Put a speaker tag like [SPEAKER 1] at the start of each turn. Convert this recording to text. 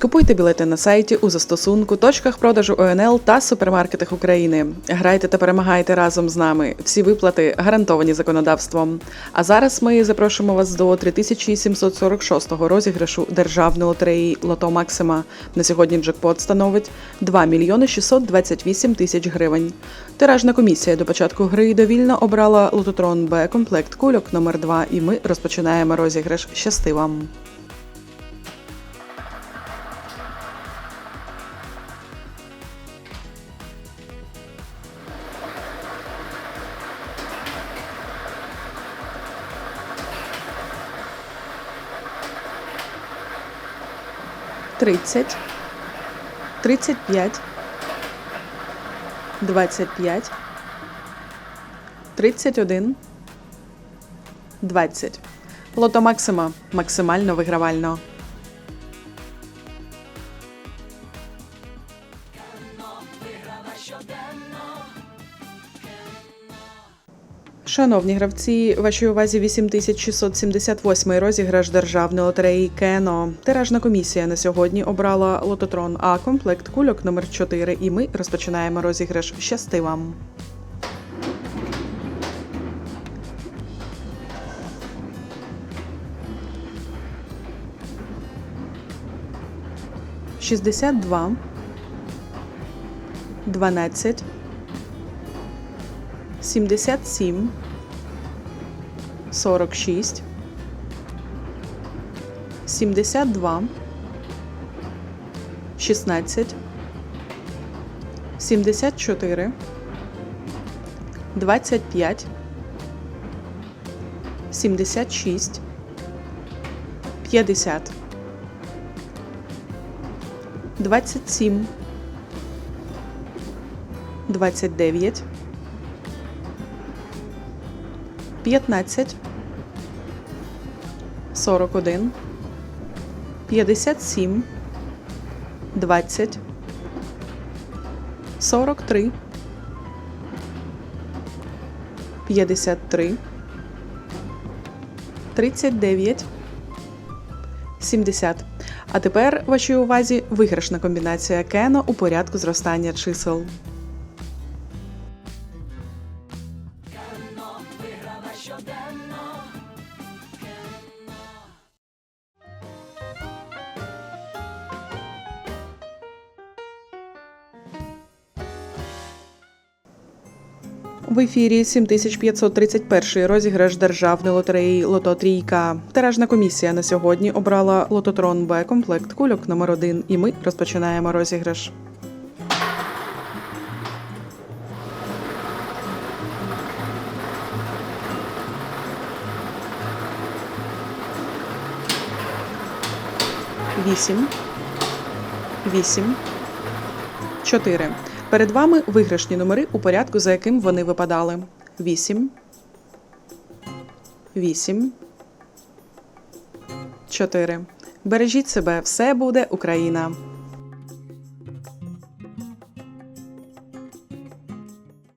[SPEAKER 1] Купуйте білети на сайті у застосунку, точках продажу ОНЛ та супермаркетах України. Грайте та перемагайте разом з нами. Всі виплати гарантовані законодавством. А зараз ми запрошуємо вас до 3746-го розіграшу державної лотереї Лото Максима. На сьогодні джекпот становить 2 мільйони 628 тисяч гривень. Тиражна комісія до початку гри довільно обрала лототрон Б комплект кульок номер 2 і ми розпочинаємо розіграш. Щасти вам! Тридцять, тридцять п'ять, двадцять п'ять, тридцять один, двадцять. Лото Максима максимально вигравально. Шановні гравці, вашій увазі 8678 розіграш державної лотереї Кено. Тиражна комісія на сьогодні обрала лототрон А комплект кульок номер 4 і ми розпочинаємо розіграш. Щасти вам! Шістдесят два, дванадцять, сімдесят сім, сорок шість, сімдесят два, шістнадцять, сімдесят чотири, двадцять п'ять, сімдесят шість, п'ятдесят. 27, 29, 15, 41, 57, 20, 43, 53, 39, 70. А тепер вашій увазі виграшна комбінація Кено у порядку зростання чисел. В ефірі 7531 розіграш державної лотереї Лото Трійка. Тиражна комісія на сьогодні обрала лототрон Б комплект кульок номер 1 і ми розпочинаємо розіграш. Вісім. Вісім. 4. Перед вами виграшні номери у порядку, за яким вони випадали. 8. 8. 4. Бережіть себе, все буде Україна.